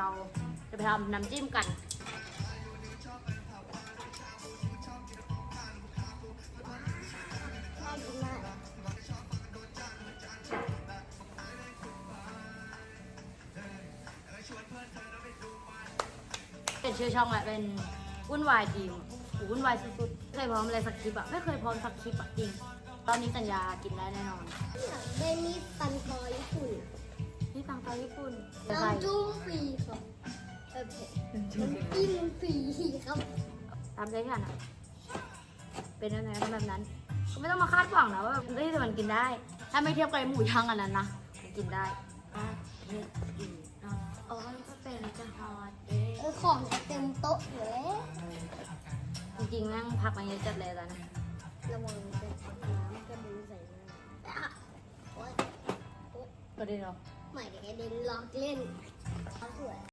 เราจะไปทำน้ำจิ้มกัน น่ากินมาก เป็นชื่อช่องแหละเป็นวุ่นวายทีมโอ้วุ่นวายสุดๆไม่เคยพร้อมอะไรสักคลิปอะไม่เคยพร้อมสักคลิปอะจริง ตอนนี้สัญญากินได้แน่นอนอยากได้มีดปันคอญี่ปุ่นนี่ ตังตาญี่ปุ่นจะใส่น้ำจุ้มฟรีครับเออเผ็ดน้ำจิ้มฟรีครับ ตามใจฉันอะเป็นยังไงก็แบบนั้นก็ไม่ต้องมาคาดหวังนะว่าแบบเฮ้ยแต่มันกินได้ ถ้าไม่เทียบกับไอ้หมูย่างอันนั้นนะมันกินได้อะเผ็ดอีกเนาะอ๋อก็เป็นจะฮอตเอ๊เออของเต็มโต๊ะอยู่แล้วจริงๆแม่งพักมาเยอะจัดเลยตอนนี้ระวังจะน้ำกระเด็นใส่หน้าอะโอ๊ยก็ดีเนาะ ใหม่เด็กกระเด็นลองเล่นเขาสวย